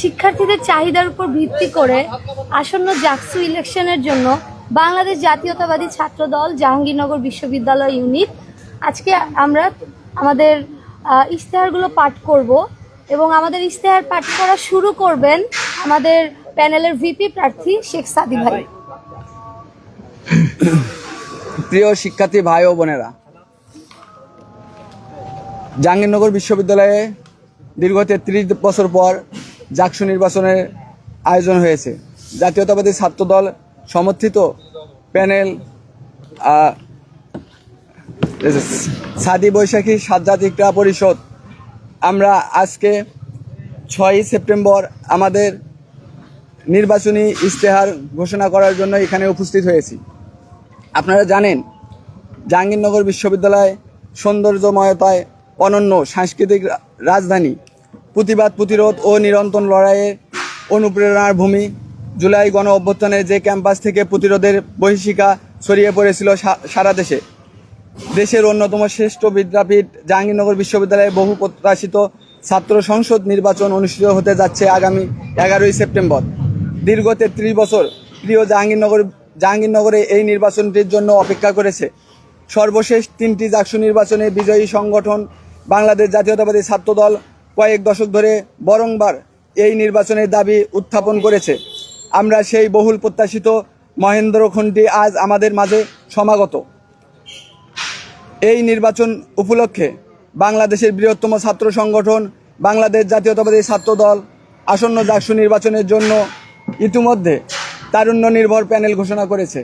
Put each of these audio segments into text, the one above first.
শিক্ষার্থীদের চাহিদার উপর ভিত্তি করে আসন্ন জাকসু ইলেকশনের জন্য বাংলাদেশ জাতীয়তাবাদী ছাত্র দল জাহাঙ্গীরনগর বিশ্ববিদ্যালয় ইউনিট। আজকে আমরা আমাদের ইশতেহারগুলো পাঠ করব এবং আমাদের ইশতেহার পাঠ করা শুরু করবেন আমাদের প্যানেলের ভিপি প্রার্থী শেখ সাদি ভাই। প্রিয় শিক্ষার্থী ভাই ও বোনেরা, জাহাঙ্গীরনগর বিশ্ববিদ্যালয়ে দীর্ঘ তেত্রিশ বছর পর জাকসু নির্বাচনের আয়োজন হয়েছে। জাতীয়তাবাদী ছাত্রদল সমর্থিত প্যানেল সাদি বৈশাখী সাজ্জাদ ক্রীড়া পরিষদ। আমরা আজকে ছয়ই সেপ্টেম্বর আমাদের নির্বাচনী ইশতেহার ঘোষণা করার জন্য এখানে উপস্থিত হয়েছি। আপনারা জানেন, জাহাঙ্গীরনগর বিশ্ববিদ্যালয় সৌন্দর্যময়তায় অনন্য সাংস্কৃতিক রাজধানী। প্রতিবাদ, প্রতিরোধ ও নিরন্তর লড়াইয়ের অনুপ্রেরণার ভূমি। জুলাই গণ অভ্যুত্থানে যে ক্যাম্পাস থেকে প্রতিরোধের বহিশিকা ছড়িয়ে পড়েছিল সারা দেশে। দেশের অন্যতম শ্রেষ্ঠ বিদ্যাপীঠ জাহাঙ্গীরনগর বিশ্ববিদ্যালয়ে বহু প্রত্যাশিত ছাত্র সংসদ নির্বাচন অনুষ্ঠিত হতে যাচ্ছে আগামী এগারোই সেপ্টেম্বর। দীর্ঘ তেত্রিশ বছর প্রিয় জাহাঙ্গীরনগর, জাহাঙ্গীরনগরে এই নির্বাচনটির জন্য অপেক্ষা করেছে। সর্বশেষ তিনটি জাকসু নির্বাচনে বিজয়ী সংগঠন বাংলাদেশ জাতীয়তাবাদী ছাত্রদল কয়েক দশক ধরে বরংবার এই নির্বাচনের দাবি উত্থাপন করেছে। আমরা সেই বহুল প্রত্যাশিত মহেন্দ্রখণ্ডী আজ আমাদের মাঝে সমাগত। এই নির্বাচন উপলক্ষে বাংলাদেশের বৃহত্তম ছাত্র সংগঠন, বাংলাদেশ জাতীয়তাবাদী ছাত্র দল, আসন্ন জাকসু নির্বাচনের জন্য ইতিমধ্যে তারুণ্য নির্ভর প্যানেল ঘোষণা করেছে।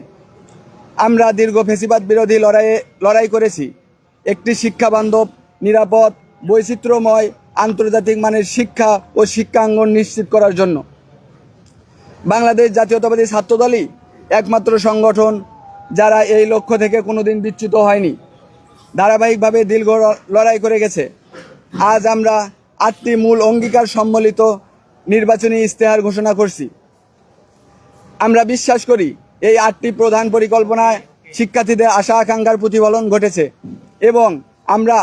আমরা দীর্ঘ ফেসিবাদ বিরোধী লড়াইয়ে, লড়াই করেছি। একটি শিক্ষা বান্ধব, নিরাপদ, বৈচিত্র্যময় আন্তর্জাতিক মানের শিক্ষা ও শিক্ষাঙ্গন নিশ্চিত করার জন্য। বাংলাদেশ জাতীয়তাবাদী ছাত্রদলই একমাত্র সংগঠন যারা এই লক্ষ্য থেকে কোনোদিন বিচ্যুত হয়নি। ধারাবাহিকভাবে দীর্ঘ লড়াই করে গেছে। আজ আমরা আটটি মূল অঙ্গীকার সম্বলিত নির্বাচনী ইশতেহার ঘোষণা করছি। আমরা বিশ্বাস করি এই আটটি প্রধান পরিকল্পনায় শিক্ষার্থীদের আশা আকাঙ্ক্ষার প্রতিফলন ঘটেছে এবং আমরা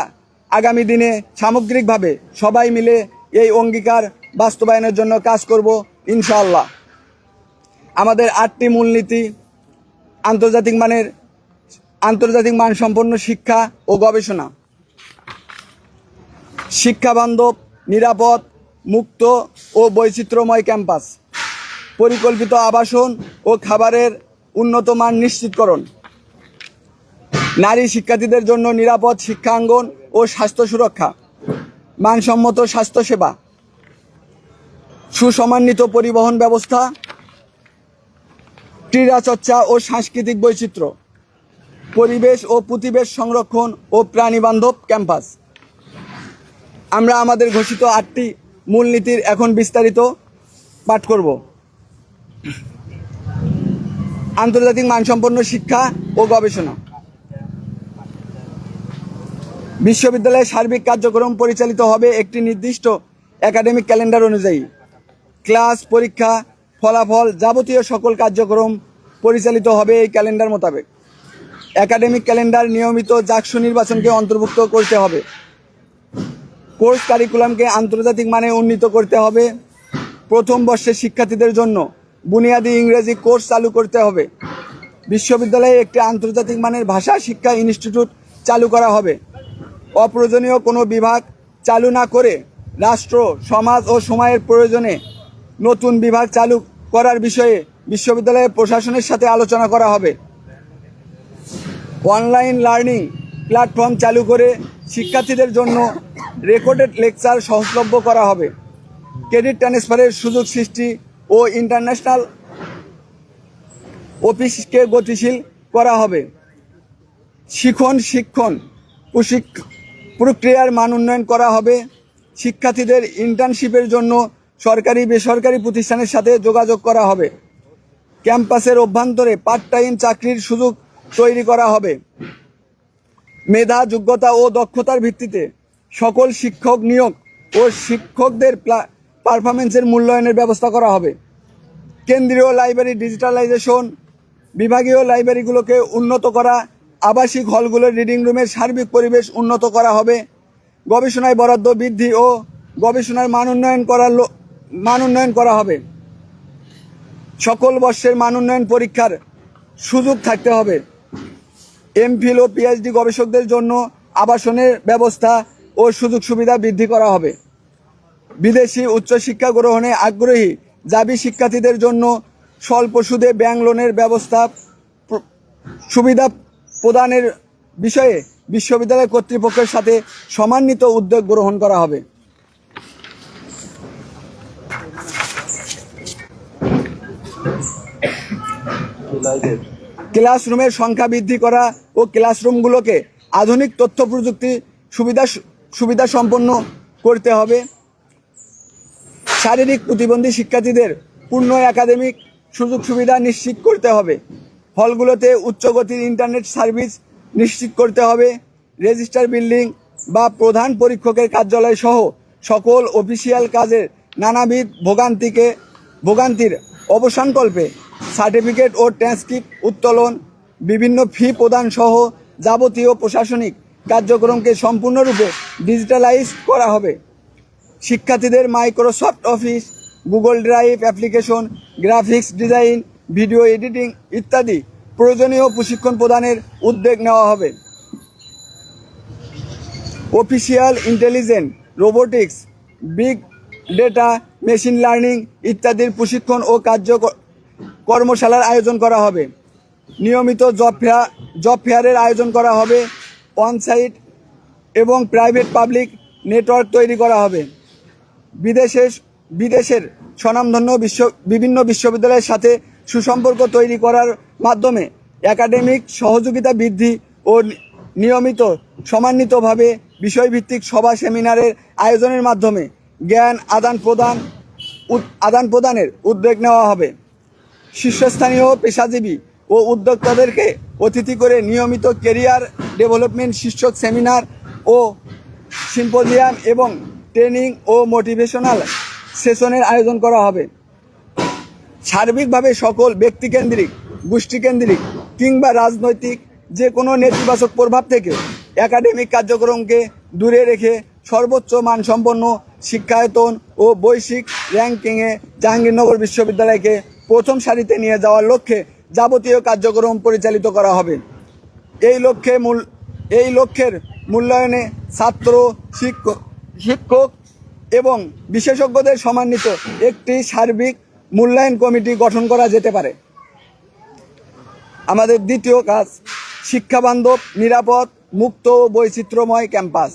আগামী দিনে সামগ্রিকভাবে সবাই মিলে এই অঙ্গীকার বাস্তবায়নের জন্য কাজ করব, ইনশাআল্লাহ। আমাদের আটটি মূলনীতি, আন্তর্জাতিক মানের, আন্তর্জাতিক মানসম্পন্ন শিক্ষা ও গবেষণা। শিক্ষা বান্ধব, নিরাপদ, মুক্ত ও বৈচিত্র্যময় ক্যাম্পাস। পরিকল্পিত আবাসন ও খাবারের উন্নত মান নিশ্চিতকরণ। নারী শিক্ষার্থীদের জন্য নিরাপদ শিক্ষাঙ্গন ও স্বাস্থ্য সুরক্ষা। মানসম্মত স্বাস্থ্যসেবা। সুসমন্বিত পরিবহন ব্যবস্থা। ক্রীড়া চর্চা ও সাংস্কৃতিক বৈচিত্র্য। পরিবেশ ও প্রতিবেশ সংরক্ষণ ও প্রাণীবান্ধব ক্যাম্পাস। আমরা আমাদের ঘোষিত আটটি মূলনীতির এখন বিস্তারিত পাঠ করব। আন্তর্জাতিক মানসম্পন্ন শিক্ষা ও গবেষণা। বিশ্ববিদ্যালয়ের সার্বিক কার্যক্রম পরিচালিত হবে একটি নির্দিষ্ট একাডেমিক ক্যালেন্ডার অনুযায়ী। ক্লাস, পরীক্ষা, ফলাফল যাবতীয় সকল কার্যক্রম পরিচালিত হবে এই ক্যালেন্ডার মোতাবেক। একাডেমিক ক্যালেন্ডার নিয়মিত জাকসু নির্বাচনকে অন্তর্ভুক্ত করতে হবে। কোর্স কারিকুলামকে আন্তর্জাতিক মানে উন্নীত করতে হবে। প্রথম বর্ষের শিক্ষার্থীদের জন্য বুনিয়াদী ইংরেজি কোর্স চালু করতে হবে। বিশ্ববিদ্যালয়ে একটি আন্তর্জাতিক মানের ভাষা শিক্ষা ইনস্টিটিউট চালু করা হবে। অপ্রয়োজনীয় কোনো বিভাগ চালু না করে রাষ্ট্র, সমাজ ও সময়ের প্রয়োজনে নতুন বিভাগ চালু করার বিষয়ে বিশ্ববিদ্যালয়ের প্রশাসনের সাথে আলোচনা করা হবে। অনলাইন লার্নিং প্ল্যাটফর্ম চালু করে শিক্ষার্থীদের জন্য রেকর্ডেড লেকচার সহজলভ্য করা হবে। ক্রেডিট ট্রান্সফারের সুযোগ সৃষ্টি ও ইন্টারন্যাশনাল অফিসকে গতিশীল করা হবে। শিখন, শিক্ষণ প্রশিক- প্রক্রিয়ার মান উন্নয়ন করা হবে। শিক্ষার্থীদের ইন্টার্নশিপের জন্য সরকারি, বেসরকারি প্রতিষ্ঠানের সাথে যোগাযোগ করা হবে। ক্যাম্পাসের অভ্যন্তরে পার্ট টাইম চাকরির সুযোগ তৈরি করা হবে। মেধা, যোগ্যতা ও দক্ষতার ভিত্তিতে সকল শিক্ষক নিয়োগ ও শিক্ষকদের পারফরমেন্সের মূল্যায়নের ব্যবস্থা করা হবে। কেন্দ্রীয় লাইব্রেরি ডিজিটালাইজেশন বিভাগীয় লাইব্রেরিগুলোকে উন্নত করা আবাসিক হলগুলোর রিডিং রুমের সার্বিক পরিবেশ উন্নত করা হবে। গবেষণায় বরাদ্দ বৃদ্ধি ও গবেষণার মান উন্নয়ন করার মান উন্নয়ন করা হবে। সকল বর্ষের মান উন্নয়ন পরীক্ষার সুযোগ থাকতে হবে। এমফিল ও পিএইচডি গবেষকদের জন্য আবাসনের ব্যবস্থা ও সুযোগ সুবিধা বৃদ্ধি করা হবে। বিদেশি উচ্চশিক্ষা গ্রহণে আগ্রহী জাবি শিক্ষার্থীদের জন্য স্বল্প সুদে ব্যাংক লোনের ব্যবস্থা সুবিধা প্রদানের বিষয়ে বিশ্ববিদ্যালয় কর্তৃপক্ষের সাথে সমান্বিত উদ্যোগ গ্রহণ করা হবে। ক্লাসরুমের সংখ্যা বৃদ্ধি করা ও ক্লাসরুমগুলোকে আধুনিক তথ্য প্রযুক্তি সুবিধা সুবিধা সম্পন্ন করতে হবে। শারীরিক প্রতিবন্ধী শিক্ষার্থীদের পূর্ণ একাডেমিক সুযোগ সুবিধা নিশ্চিত করতে হবে। হলগুলোতে উচ্চগতির ইন্টারনেট সার্ভিস নিশ্চিত করতে হবে। রেজিস্টার বিল্ডিং বা প্রধান পরীক্ষকের কার্যালয় সহ সকল অফিসিয়াল কাজের নানাবিধ ভোগান্তিকে, ভোগান্তির অবসানকল্পে সার্টিফিকেট ও ট্রান্সক্রিপ্ট উত্তোলন, বিভিন্ন ফি প্রদান সহ যাবতীয় প্রশাসনিক কার্যক্রমকে সম্পূর্ণরূপে ডিজিটালাইজ করা হবে। শিক্ষার্থীদের Microsoft Office, Google Drive application, graphics design video editing ইত্যাদি প্রয়োজনীয় প্রশিক্ষণ প্রদানের উদ্যোগ নেওয়া হবে। Official intelligent, robotics, big data, machine learning ইত্যাদির প্রশিক্ষণ ও কার্য কর্মশালার আয়োজন করা হবে। নিয়মিত জব ফেয়ার, জব ফেয়ারের আয়োজন করা হবে অনসাইট এবং প্রাইভেট পাবলিক নেটওয়ার্ক তৈরি করা হবে। বিদেশের বিদেশের স্বনামধন্য বিশ্ব, বিভিন্ন বিশ্ববিদ্যালয়ের সাথে সুসম্পর্ক তৈরি করার মাধ্যমে একাডেমিক সহযোগিতা বৃদ্ধি ও নিয়মিত সমান্বিতভাবে বিষয়ভিত্তিক সভা সেমিনারের আয়োজনের মাধ্যমে জ্ঞান আদান প্রদান আদান প্রদানের উদ্যোগ নেওয়া হবে। শীর্ষস্থানীয় পেশাজীবী ও উদ্যোক্তাদেরকে অতিথি করে নিয়মিত কেরিয়ার ডেভেলপমেন্ট শীর্ষক সেমিনার ও সিম্পোজিয়াম এবং ট্রেনিং ও মোটিভেশনাল সেশনের আয়োজন করা হবে। সার্বিকভাবে সকল ব্যক্তিকেন্দ্রিক, গোষ্ঠীকেন্দ্রিক কিংবা রাজনৈতিক যে কোনো নেতিবাচক প্রভাব থেকে একাডেমিক কার্যক্রমকে দূরে রেখে সর্বোচ্চ মানসম্পন্ন শিক্ষায়তন ও বৈশ্বিক র্যাঙ্কিংয়ে জাহাঙ্গীরনগর বিশ্ববিদ্যালয়কে প্রথম সারিতে নিয়ে যাওয়ার লক্ষ্যে যাবতীয় কার্যক্রম পরিচালিত করা হবে। এই লক্ষ্যে মূল, এই লক্ষ্যের মূল্যায়নে ছাত্র, শিক্ষক শিক্ষক এবং বিশেষজ্ঞদের সমান্বিত একটি সার্বিক মূল্যায়ন কমিটি গঠন করা যেতে পারে। আমাদের দ্বিতীয় কাজ শিক্ষাবান্ধব নিরাপদ, মুক্ত বৈচিত্র্যময় ক্যাম্পাস।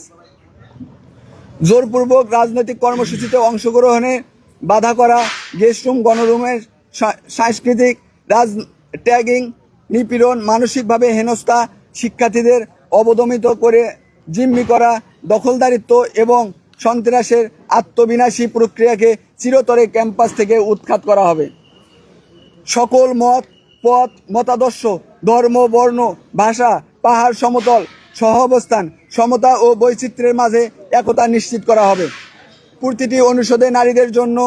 জোরপূর্বক রাজনৈতিক কর্মসূচিতে অংশগ্রহণে বাধা করা গেস্টরুম গণরুমের সা- সাংস্কৃতিক রাজ, ট্যাগিং, নিপীড়ন, মানসিকভাবে হেনস্থা শিক্ষার্থীদের অবদমিত করে জিম্মি করা, দখলদারিত্ব এবং সন্ত্রাসের আত্মবিনাশী প্রক্রিয়াকে চিরতরে ক্যাম্পাস থেকে উৎখাত করা হবে। সকল মত, পথ, মতাদর্শ, ধর্ম, বর্ণ, ভাষা, পাহাড়, সমতল সহাবস্থান সমতা ও বৈচিত্র্যের মাঝে একতা নিশ্চিত করা হবে। প্রতিটি অনুষদে নারীদের জন্য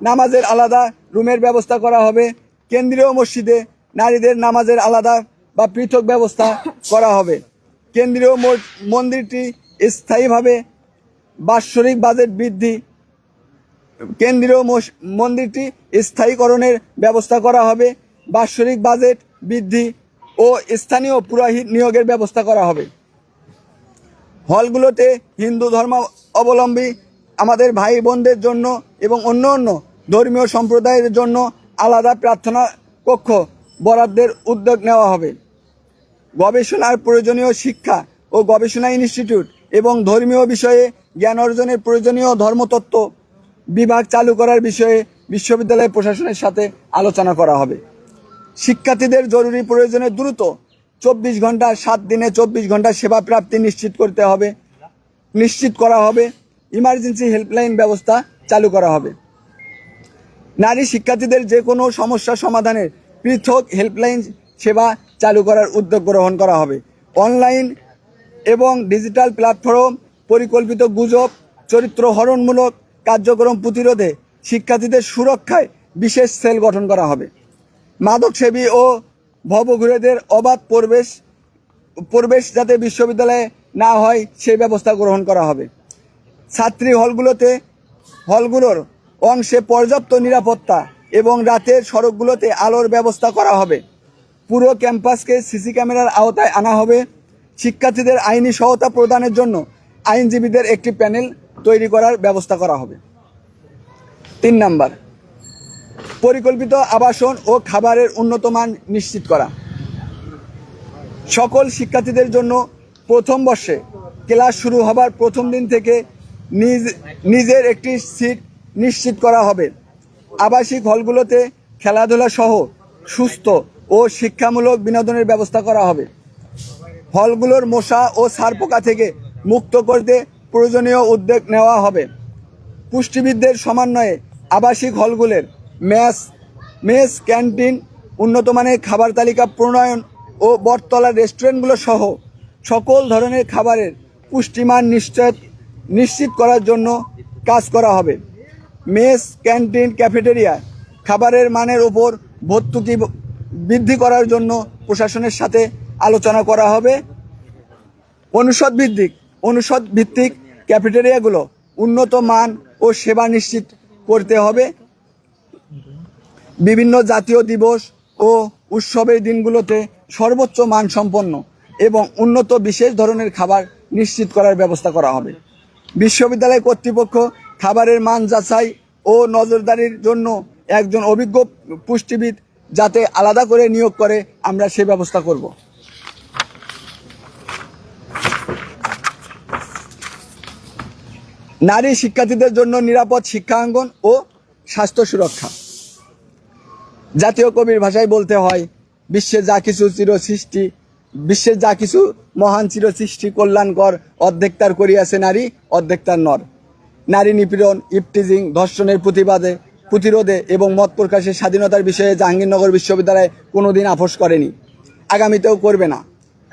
নামাজের আলাদা রুমের ব্যবস্থা করা হবে। কেন্দ্রীয় মসজিদে নারীদের নামাজের আলাদা বা পৃথক ব্যবস্থা করা হবে। কেন্দ্রীয় মন্দিরটি স্থায়ীভাবে বাৎসরিক বাজেট বৃদ্ধি, কেন্দ্রীয় মন্দিরটি স্থায়ীকরণের ব্যবস্থা করা হবে, বাৎসরিক বাজেট বৃদ্ধি ও স্থানীয় পুরোহিত নিয়োগের ব্যবস্থা করা হবে। হলগুলোতে হিন্দু ধর্ম অবলম্বী আমাদের ভাই বোনদের জন্য এবং অন্য অন্য ধর্মীয় সম্প্রদায়ের জন্য আলাদা প্রার্থনা কক্ষ বরাদ্দের উদ্যোগ নেওয়া হবে। গবেষণার প্রয়োজনীয় শিক্ষা ও গবেষণা ইনস্টিটিউট এবং ধর্মীয় বিষয়ে জ্ঞান অর্জনের প্রয়োজনীয় ধর্মতত্ত্ব বিভাগ চালু করার বিষয়ে বিশ্ববিদ্যালয় প্রশাসনের সাথে আলোচনা করা হবে। শিক্ষার্থীদের জরুরি প্রয়োজনে দ্রুত চব্বিশ ঘণ্টা, সাত দিনে চব্বিশ ঘণ্টা সেবা প্রাপ্তি নিশ্চিত করতে হবে। নিশ্চিত করা হবে, ইমার্জেন্সি হেল্পলাইন ব্যবস্থা চালু করা হবে। নারী শিক্ষার্থীদের যে কোনো সমস্যা সমাধানের পৃথক হেল্পলাইন সেবা চালু করার উদ্যোগ গ্রহণ করা হবে। অনলাইন এবং ডিজিটাল প্ল্যাটফর্ম পরিকল্পিত গুজব, চরিত্র হরণমূলক কার্যক্রম প্রতিরোধে শিক্ষার্থীদের সুরক্ষায় বিশেষ সেল গঠন করা হবে। মাদকসেবী ও ভবঘুরেদের অবাধ প্রবেশ প্রবেশ যাতে বিশ্ববিদ্যালয়ে না হয় সেই ব্যবস্থা গ্রহণ করা হবে। ছাত্রী হলগুলোতে, হলগুলোর অংশে পর্যাপ্ত নিরাপত্তা এবং রাতের সড়কগুলোতে আলোর ব্যবস্থা করা হবে। পুরো ক্যাম্পাসকে সিসি ক্যামেরার আওতায় আনা হবে। শিক্ষার্থীদের আইনি সহায়তা প্রদানের জন্য আইনজীবীদের একটি প্যানেল তৈরি করার ব্যবস্থা করা হবে। তিন নাম্বার, পরিকল্পিত আবাসন ও খাবারের উন্নত মান নিশ্চিত করা। সকল শিক্ষার্থীদের জন্য প্রথম বর্ষে ক্লাস শুরু হবার প্রথম দিন থেকে নিজ, নিজের একটি সিট নিশ্চিত করা হবে। আবাসিক হলগুলোতে খেলাধুলা সহ সুস্থ ও শিক্ষামূলক বিনোদনের ব্যবস্থা করা হবে। হলগুলোর মশা ও সারপোকা থেকে মুক্ত করতে প্রয়োজনীয় উদ্যোগ নেওয়া হবে। পুষ্টিবিদদের সমন্বয়ে আবাসিক হলগুলোর মেস মেস ক্যান্টিন, উন্নত মানের খাবার তালিকা প্রণয়ন ও বটতলা রেস্টুরেন্টগুলো সহ সকল ধরনের খাবারের পুষ্টিমান নিশ্চয় নিশ্চিত করার জন্য কাজ করা হবে। মেস ক্যান্টিন ক্যাফেটেরিয়া খাবারের মানের ওপর ভর্তুকি বৃদ্ধি করার জন্য প্রশাসনের সাথে আলোচনা করা হবে। অনুষদ ভিত্তিক অনুষদ ভিত্তিক ক্যাফেটেরিয়াগুলো উন্নত মান ও সেবা নিশ্চিত করতে হবে। বিভিন্ন জাতীয় দিবস ও উৎসবের দিনগুলোতে সর্বোচ্চ মান সম্পন্ন এবং উন্নত বিশেষ ধরনের খাবার নিশ্চিত করার ব্যবস্থা করা হবে। বিশ্ববিদ্যালয় কর্তৃপক্ষ খাবারের মান যাচাই ও নজরদারির জন্য একজন অভিজ্ঞ পুষ্টিবিদ যাতে আলাদা করে নিয়োগ করে আমরা সে ব্যবস্থা করব। নারী শিক্ষার্থীদের জন্য নিরাপদ শিক্ষাঙ্গন ও স্বাস্থ্য সুরক্ষা। জাতীয় কবির ভাষায় বলতে হয় বিশ্বে যা কিছু চির সৃষ্টি বিশ্বের যা কিছু মহান চির সৃষ্টি কল্যাণকর অর্ধেকতার করিয়াছে নারী অর্ধেকতার নর। নারী নিপীড়ন, ইপটিজিং, ধর্ষণের প্রতিবাদে, প্রতিরোধে এবং মত প্রকাশের স্বাধীনতার বিষয়ে জাহাঙ্গীরনগর বিশ্ববিদ্যালয় কোনোদিন আপোষ করেনি। আগামীতেও করবে না।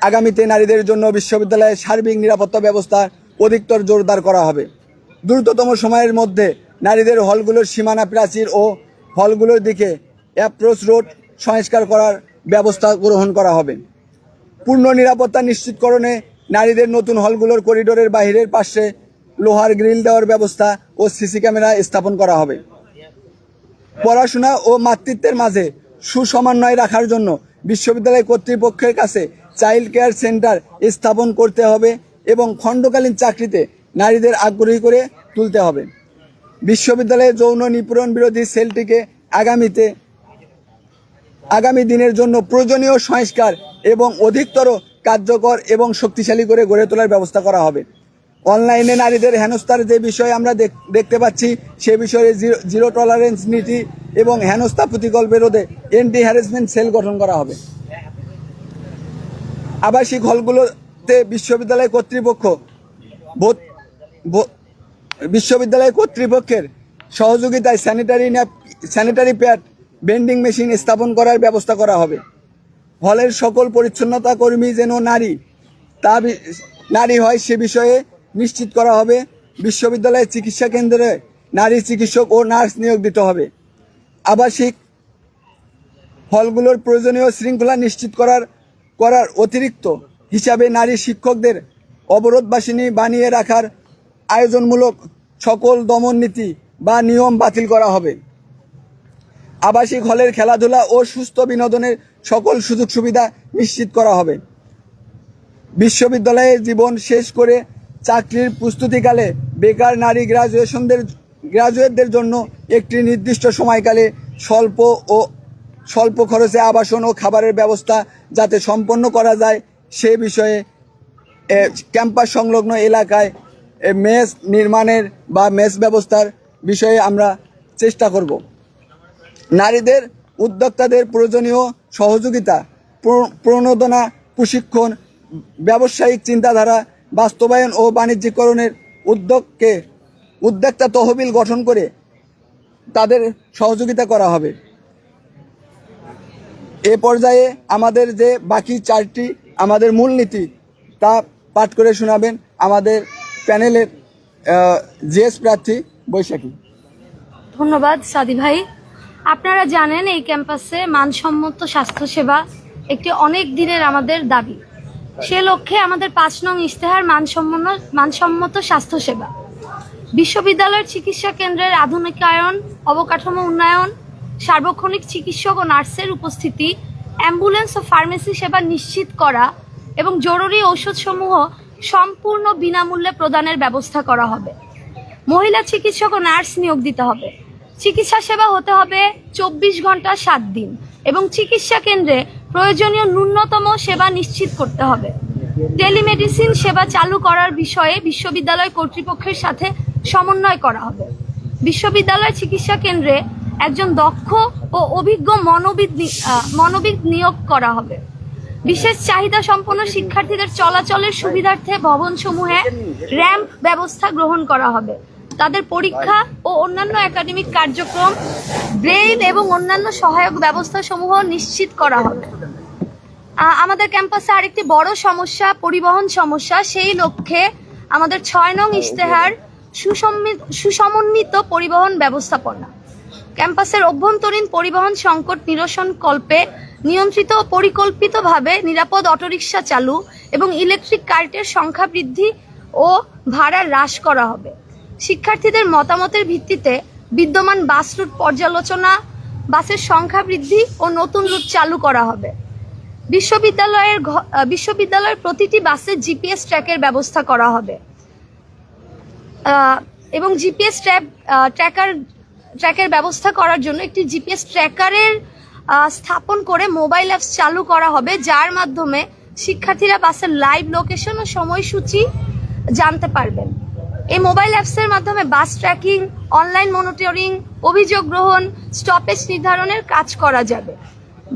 আগামীতে নারীদের জন্য বিশ্ববিদ্যালয়ে সার্বিক নিরাপত্তা ব্যবস্থা অধিকতর জোরদার করা হবে। দ্রুততম সময়ের মধ্যে নারীদের হলগুলোর সীমানা প্রাচীর ও হলগুলোর দিকে অ্যাপ্রোচ রোড সংস্কার করার ব্যবস্থা গ্রহণ করা হবে। পূর্ণ নিরাপত্তা নিশ্চিতকরণে নারীদের নতুন হলগুলোর করিডোরের বাহিরের পাশে লোহার গ্রিল দেওয়ার ব্যবস্থা ও সিসি ক্যামেরা স্থাপন করা হবে। পড়াশোনা ও মাতৃত্বের মাঝে সুসমন্বয় রাখার জন্য বিশ্ববিদ্যালয় কর্তৃপক্ষের কাছে চাইল্ড কেয়ার সেন্টার স্থাপন করতে হবে এবং খণ্ডকালীন চাকরিতে নারীদের আগ্রহী করে তুলতে হবে। বিশ্ববিদ্যালয়ে যৌন নিপীড়ন বিরোধী সেলটিকে আগামীতে, আগামী দিনের জন্য প্রয়োজনীয় সংস্কার এবং অধিকতর কার্যকর এবং শক্তিশালী করে গড়ে তোলার ব্যবস্থা করা হবে। অনলাইনে নারীদের হেনস্থার যে বিষয়ে আমরা দেখ- দেখতে পাচ্ছি, সে বিষয়ে জিরো টলারেন্স নীতি এবং হেনস্থা প্রতিকল্প রোধে এন্টি হ্যারাসমেন্ট সেল গঠন করা হবে। আবাসিক হলগুলোতে বিশ্ববিদ্যালয় কর্তৃপক্ষ বিশ্ববিদ্যালয় কর্তৃপক্ষের সহযোগিতায় sanitary sanitary pad vending machine স্থাপন করার ব্যবস্থা করা হবে। হলের সকল পরিচ্ছন্নতা কর্মী যেন নারী, তা নারী হয় সে বিষয়ে নিশ্চিত করা হবে। বিশ্ববিদ্যালয়ের চিকিৎসা কেন্দ্রে নারী চিকিৎসক ও নার্স নিয়োগ দিতে হবে। আবাসিক হলগুলোর প্রয়োজনীয় শৃঙ্খলা নিশ্চিত করার করার অতিরিক্ত হিসাবে নারী শিক্ষকদের অবরোধবাসিনী বানিয়ে রাখার আয়োজনমূলক সকল দমন নীতি বা নিয়ম বাতিল করা হবে। আবাসিক হলের খেলাধুলা ও সুস্থ বিনোদনের সকল সুযোগ সুবিধা নিশ্চিত করা হবে। বিশ্ববিদ্যালয়ে জীবন শেষ করে চাকরির প্রস্তুতিকালে বেকার নারী গ্রাজুয়েশনদের, গ্রাজুয়েটদের জন্য একটি নির্দিষ্ট সময়কালে স্বল্প ও স্বল্প খরচে আবাসন ও খাবারের ব্যবস্থা যাতে সম্পন্ন করা যায় সে বিষয়ে ক্যাম্পাস সংলগ্ন এলাকায় মেস নির্মাণের বা মেস ব্যবস্থার বিষয়ে আমরা চেষ্টা করব। নারীদের, উদ্যোক্তাদের প্রয়োজনীয় সহযোগিতা, প্র- প্রণোদনা, প্রশিক্ষণ, ব্যবসায়িক চিন্তাধারা, বাস্তবায়ন ও বাণিজ্যিকরণের উদ্যোগকে উদ্যোক্তা তহবিল গঠন করে তাদের সহযোগিতা করা হবে। এ পর্যায়ে আমাদের যে বাকি চারটি আমাদের মূলনীতি তা পাঠ করে শোনাবেন আমাদের প্যানেলের জিএস প্রার্থী বৈশাখী। ধন্যবাদ সাদি ভাই। আপনারা জানেন এই ক্যাম্পাসে মানসম্মত স্বাস্থ্যসেবা একটি অনেক দিনের আমাদের দাবি। সে লক্ষ্যে আমাদের পাঁচ নং ইশতেহার মানসম্মত মানসম্মত স্বাস্থ্যসেবা। বিশ্ববিদ্যালয়ের চিকিৎসা কেন্দ্রের আধুনিকায়ন, অবকাঠামো উন্নয়ন, সার্বক্ষণিক চিকিৎসক ও নার্সের উপস্থিতি, অ্যাম্বুলেন্স ও ফার্মেসি সেবা নিশ্চিত করা এবং জরুরি ঔষধসমূহ সম্পূর্ণ বিনামূল্যে প্রদানের ব্যবস্থা করা হবে। মহিলা চিকিৎসক ও নার্স নিয়োগ দিতে হবে। চিকিৎসা সেবা হতে হবে চব্বিশ ঘণ্টা সাত দিন এবং চিকিৎসা কেন্দ্রে প্রয়োজনীয় ন্যূনতম সেবা নিশ্চিত করতে হবে। টেলিমেডিসিন সেবা চালু করার বিষয়ে বিশ্ববিদ্যালয় কর্তৃপক্ষের সাথে সমন্বয় করা হবে। বিশ্ববিদ্যালয় চিকিৎসা কেন্দ্রে একজন দক্ষ ও অভিজ্ঞ মনোবিদ মনোবিদ নিয়োগ করা হবে। বিশেষ চাহিদা সম্পন্ন শিক্ষার্থীদের চলাচলের সুবিধার্থে ভবনসমূহে র্যাম্প ব্যবস্থা গ্রহণ করা হবে। তাদের পরীক্ষা ও অন্যান্য একাডেমিক কার্যক্রম ব্রেইল এবং অন্যান্য সহায়ক ব্যবস্থা সমূহ নিশ্চিত করা হবে। আমাদের ক্যাম্পাসে আরেকটি বড় সমস্যা, পরিবহন সমস্যা, সেই লক্ষ্যে আমাদের ছয় নং ইশতেহার সুসমন্বিত পরিবহন ব্যবস্থাপনা। ক্যাম্পাসের অভ্যন্তরীণ পরিবহন সংকট নিরসন কল্পে নিয়ন্ত্রিত ও পরিকল্পিতভাবে নিরাপদ অটোরিকশা চালু এবং ইলেকট্রিক কার্টের সংখ্যা বৃদ্ধি ও ভাড়া হ্রাস করা হবে। শিক্ষার্থীদের মতামতের ভিত্তিতে বিদ্যমান বাস রুট পর্যালোচনা, বাসের সংখ্যা বৃদ্ধি ও নতুন রুট চালু করা হবে। বিশ্ববিদ্যালয়ের বিশ্ববিদ্যালয়ের প্রতিটি বাসে জিপিএস ট্র্যাকের ব্যবস্থা করা হবে। এবং জিপিএস ট্র্যাক ট্র্যাকার, ট্র্যাকের ব্যবস্থা করার জন্য একটি জিপিএস ট্র্যাকারের স্থাপন করে মোবাইল অ্যাপস চালু করা হবে, যার মাধ্যমে শিক্ষার্থীরা বাসের লাইভ লোকেশন ও সময়সূচি জানতে পারবেন। এই মোবাইল অ্যাপসের মাধ্যমে বাস ট্র্যাকিং, অনলাইন মনিটরিং, অভিযোগ গ্রহণ, স্টপেজ নির্ধারণের কাজ করা যাবে।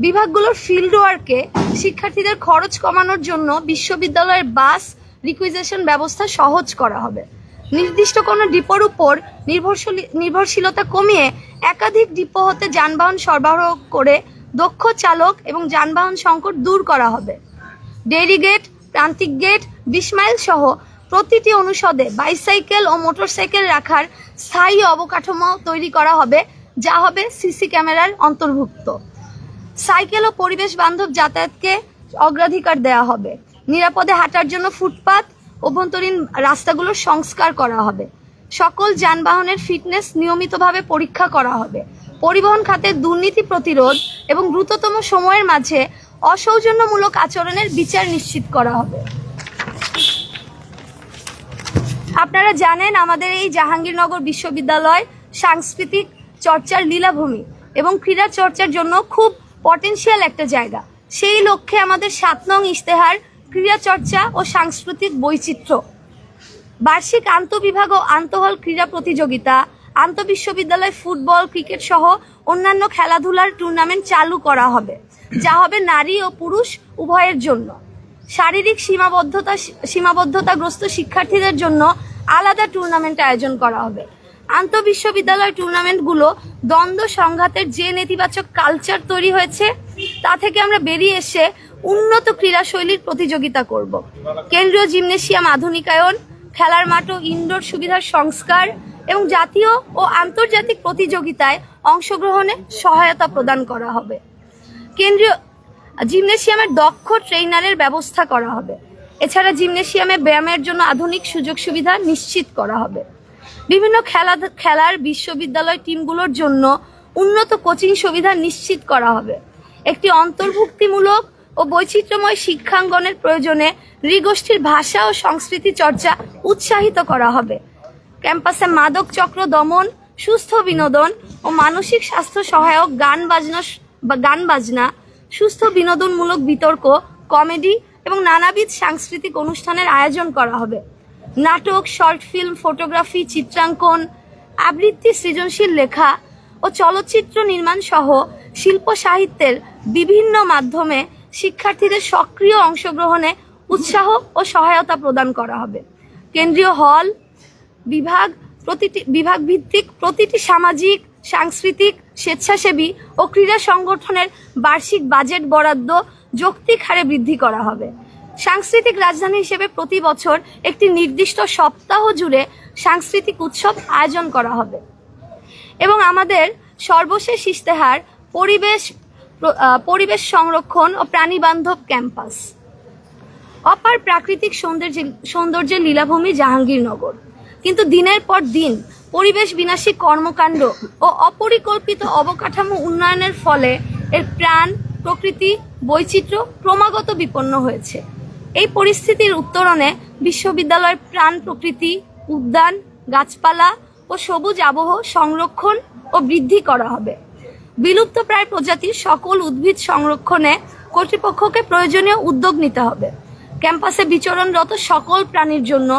বিভাগগুলোর ফিল্ড ওয়ার্কে শিক্ষার্থীদের খরচ কমানোর জন্য বিশ্ববিদ্যালয়ের বাস রিকুইজেশন ব্যবস্থা সহজ করা হবে। নির্দিষ্ট কোনো ডিপোর উপর নির্ভরশীল নির্ভরশীলতা কমিয়ে একাধিক ডিপো হতে যানবাহন সরবরাহ করে দক্ষ চালক এবং যানবাহন সংকট দূর করা হবে। ডেইরি গেট, প্রান্তিক গেট, বিশ মাইল সহ প্রতিটি অনুষদে বাইসাইকেল ও মোটরসাইকেল রাখার স্থায়ী অবকাঠামো তৈরি করা হবে, যা হবে সিসি ক্যামেরার অন্তর্ভুক্ত। সাইকেল ও পরিবেশ বান্ধব যাতায়াতকে অগ্রাধিকার দেওয়া হবে। নিরাপদে হাঁটার জন্য ফুটপাত অভ্যন্তরীণ রাস্তাগুলো সংস্কার করা হবে। সকল যানবাহনের ফিটনেস নিয়মিতভাবে পরীক্ষা করা হবে। পরিবহন খাতে দুর্নীতি প্রতিরোধ এবং দ্রুততম সময়ের মাঝে অসৌজন্যমূলক আচরণের বিচার নিশ্চিত করা হবে। আপনারা জানেন, আমাদের এই জাহাঙ্গীরনগর বিশ্ববিদ্যালয় সাংস্কৃতিক চর্চার লীলাভূমি এবং ক্রীড়া চর্চার জন্য খুব পটেনশিয়াল একটা জায়গা। সেই লক্ষ্যে আমাদের সাত নং ইশতেহার ক্রীড়া চর্চা ও সাংস্কৃতিক বৈচিত্র্য। বার্ষিক আন্তঃবিভাগ ও আন্তঃহল ক্রীড়া প্রতিযোগিতা, আন্তঃবিশ্ববিদ্যালয় ফুটবল, ক্রিকেট সহ অন্যান্য খেলাধুলার টুর্নামেন্ট চালু করা হবে। যা হবে নারী ও পুরুষ উভয়ের জন্য। শারীরিক সীমাবদ্ধতা, সীমাবদ্ধতাগ্রস্ত শিক্ষার্থীদের জন্য আলাদা টুর্নামেন্ট আয়োজন করা হবে। আন্তঃবিশ্ববিদ্যালয় টুর্নামেন্টগুলো দ্বন্দ্ব সংঘাতের যে নেতিবাচক কালচার তৈরি হয়েছে, তা থেকে আমরা বেরিয়ে এসে উন্নত ক্রীড়াশৈলীর প্রতিযোগিতা করব। কেন্দ্রীয় জিমনেশিয়াম আধুনিকায়ন, খেলার মাঠ ও ইনডোর সুবিধার সংস্কার এবং জাতীয় ও আন্তর্জাতিক প্রতিযোগিতায় অংশগ্রহণে সহায়তা প্রদান করা হবে। কেন্দ্রীয় জিমনেশিয়ামের দক্ষ ট্রেইনারের ব্যবস্থা করা হবে। এছাড়া জিমনেশিয়ামে ব্যায়ামের জন্য আধুনিক সুযোগ সুবিধা নিশ্চিত করা হবে। বিভিন্ন খেলা খেলার বিশ্ববিদ্যালয় টিমগুলোর জন্য উন্নত কোচিং সুবিধা নিশ্চিত করা হবে। একটি অন্তর্ভুক্তিমূলক ও বৈচিত্র্যময় শিক্ষাঙ্গনের প্রয়োজনে নৃগোষ্ঠীর ভাষা ও সংস্কৃতি চর্চা উৎসাহিত করা হবে। ক্যাম্পাসে মাদক চক্র দমন, সুস্থ বিনোদন ও মানসিক স্বাস্থ্য সহায়ক গান বাজনা গান বাজনা, সুস্থ বিনোদনমূলক বিতর্ক, কমেডি এবং নানাবিধ সাংস্কৃতিক অনুষ্ঠানের আয়োজন করা হবে। নাটক, শর্ট ফিল্ম, ফটোগ্রাফি, চিত্রাঙ্কন, আবৃত্তি সৃজনশীল লেখা ও চলচ্চিত্র নির্মাণ সহ শিল্প সাহিত্যের বিভিন্ন মাধ্যমে শিক্ষার্থীদের সক্রিয় অংশগ্রহণে উৎসাহ ও সহায়তা প্রদান করা হবে। কেন্দ্রীয় হল, বিভাগ প্রতিটি বিভাগ ভিত্তিক প্রতিটি সামাজিক, সাংস্কৃতিক, স্বেচ্ছাসেবী ও ক্রীড়া সংগঠনের বার্ষিক বাজেট বরাদ্দ যৌক্তিক হারে বৃদ্ধি করা হবে। সাংস্কৃতিক রাজধানী হিসেবে প্রতি বছর একটি নির্দিষ্ট সপ্তাহ জুড়ে সাংস্কৃতিক উৎসব আয়োজন করা হবে। এবং আমাদের সর্বশেষ ইশতেহার, পরিবেশ পরিবেশ সংরক্ষণ ও প্রাণীবান্ধব ক্যাম্পাস। অপার প্রাকৃতিক সৌন্দর্য, সৌন্দর্যের লীলাভূমি জাহাঙ্গীরনগর। কিন্তু দিনের পর দিন পরিবেশ বিনাশী কর্মকাণ্ড ও অপরিকল্পিত অবকাঠামো উন্নয়নের ফলে এর প্রাণ, প্রকৃতি, বৈচিত্র্য ক্রমাগত বিপন্ন হয়েছে। এই পরিস্থিতির উত্তরণে বিশ্ববিদ্যালয়ের প্রাণ প্রকৃতি, উদ্যান, গাছপালা ও সবুজ আবহ সংরক্ষণ ও বৃদ্ধি করা হবে। বিলুপ্ত প্রায় প্রজাতির সকল উদ্ভিদ সংরক্ষণে কর্তৃপক্ষকে প্রয়োজনীয় উদ্যোগ নিতে হবে। ক্যাম্পাসে বিচরণরত সকল প্রাণীর জন্য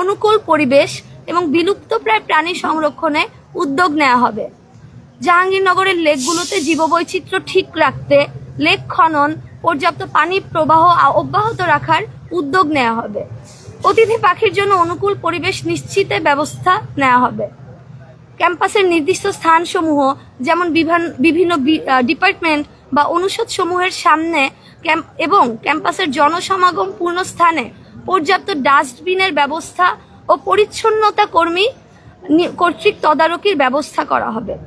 অনুকূল পরিবেশ এবং বিলুপ্ত প্রায় প্রাণী সংরক্ষণে উদ্যোগ নেওয়া হবে। জাহাঙ্গীরনগরের লেকগুলোতে জীববৈচিত্র্য ঠিক রাখতে লেক খনন, পর্যাপ্ত পানি প্রবাহ অব্যাহত রাখার উদ্যোগ নেওয়া হবে। অতিথি পাখির জন্য অনুকূল পরিবেশ নিশ্চিতে ব্যবস্থা নেওয়া হবে। ক্যাম্পাসের নির্দিষ্ট স্থানসমূহ, যেমন বিভিন- বিভিন্ন ডিপার্টমেন্ট বা অনুষদ সমূহের সামনে এবং ক্যাম্পাসের জনসমাগম পূর্ণ স্থানে পর্যাপ্ত ডাস্টবিনের ব্যবস্থা ও পরিচ্ছন্নতা কর্মী কর্তৃক তদারকির ব্যবস্থা করা হবে।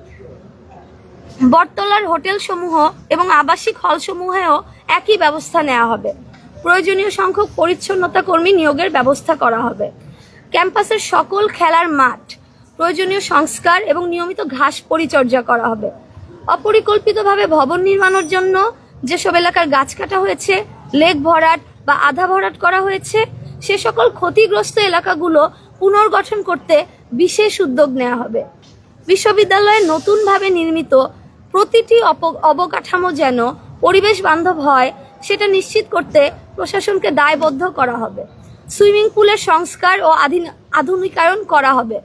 বটতলার হোটেল সমূহ এবং আবাসিক হল সমূহেও একই ব্যবস্থা নেওয়া হবে। প্রয়োজনীয় সংখ্যক পরিচ্ছন্নতা কর্মী নিয়োগের ব্যবস্থা করা হবে। ক্যাম্পাসের সকল খেলার মাঠ প্রয়োজনীয় সংস্কার এবং নিয়মিত ঘাস পরিচর্যা করা হবে। অপরিকল্পিতভাবে ভবন নির্মাণের জন্য যেসব এলাকার গাছ কাটা হয়েছে, লেক ভরাট বা আধা ভরাট করা হয়েছে, সে সকল ক্ষতিগ্রস্ত এলাকাগুলো পুনর্গঠন করতে বিশেষ উদ্যোগ নেওয়া হবে। বিশ্ববিদ্যালয়ে নতুনভাবে নির্মিত প্রতিটি অবকাঠামো যেন পরিবেশ বান্ধব হয়, সেটা নিশ্চিত করতে প্রশাসনকে দায়বদ্ধ করা হবে। সুইমিং পুলের সংস্কার ও আধীন- আধুনিকায়ন করা হবে।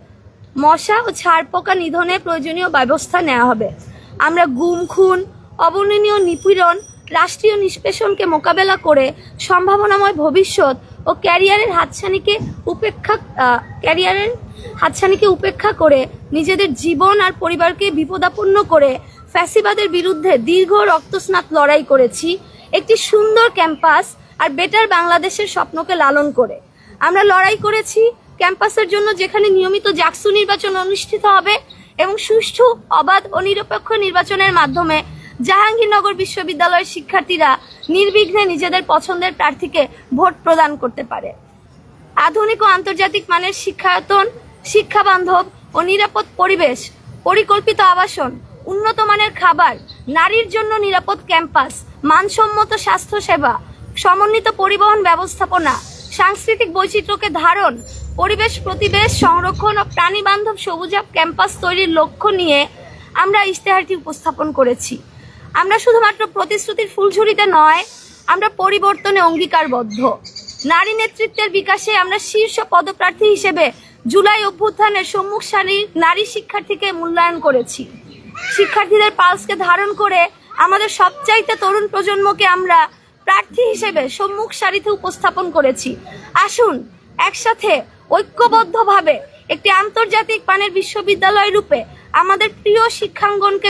মশা ও ছারপোকা নিধনে প্রয়োজনীয় ব্যবস্থা নেওয়া হবে। আমরা গুম, খুন, অবর্ণনীয় নিপীড়ন, রাষ্ট্রীয় নিষ্পেষণকে মোকাবেলা করে সম্ভাবনাময় ভবিষ্যৎ ও ক্যারিয়ারের হাতছানিকে উপেক্ষা ক্যারিয়ারের হাতছানিকে উপেক্ষা করে নিজেদের জীবন আর পরিবারকে বিপদাপন্ন করে ফ্যাসিবাদের বিরুদ্ধে দীর্ঘ রক্তস্নাত লড়াই করেছি, একটি সুন্দর ক্যাম্পাস আর বেটার বাংলাদেশের স্বপ্নকে লালন করে। আমরা লড়াই করেছি ক্যাম্পাসের জন্য যেখানে নিয়মিত জাকসু নির্বাচন অনুষ্ঠিত হবে এবং সুষ্ঠু, অবাধ ও নিরপেক্ষ নির্বাচনের মাধ্যমে জাহাঙ্গীরনগর বিশ্ববিদ্যালয়ের শিক্ষার্থীরা নির্বিঘ্নে নিজেদের পছন্দের প্রার্থীকে ভোট প্রদান করতে পারে। আধুনিক ও আন্তর্জাতিক মানের শিক্ষায়তন শিক্ষা বান্ধব ও নিরাপদ পরিবেশ, পরিকল্পিত আবাসন, উন্নত মানের খাবার, নারীর জন্য নিরাপদ ক্যাম্পাস, মানসম্মত স্বাস্থ্যসেবা, সমন্বিত পরিবহন ব্যবস্থাপনা সাংস্কৃতিক বৈচিত্র্যকে ধারণ, পরিবেশ প্রতিবেশ, সংরক্ষণ ও প্রাণী বান্ধব সবুজাব ক্যাম্পাস তৈরির লক্ষ্য নিয়ে আমরা ইশতেহারটি উপস্থাপন করেছি। আমরা শুধুমাত্র প্রতিশ্রুতির ফুলঝুরিতে নয়, আমরা পরিবর্তনে অঙ্গীকারবদ্ধ। নারী নেতৃত্বের বিকাশে আমরা শীর্ষ পদপ্রার্থী হিসেবে জুলাই অভ্যুত্থানের সম্মুখ সারির নারী শিক্ষার্থীকে মূল্যায়ন করেছি। শিক্ষার্থীদের পালসকে ধারণ করে আমাদের সবচাইতে তরুণ প্রজন্মকে আমরা প্রার্থী হিসেবে সম্মুখ সারিতে উপস্থাপন করেছি। আসুন, একসাথে ঐক্যবদ্ধভাবে একটি আন্তর্জাতিক মানের বিশ্ববিদ্যালয় রূপে আমাদের প্রিয় শিক্ষাঙ্গনকে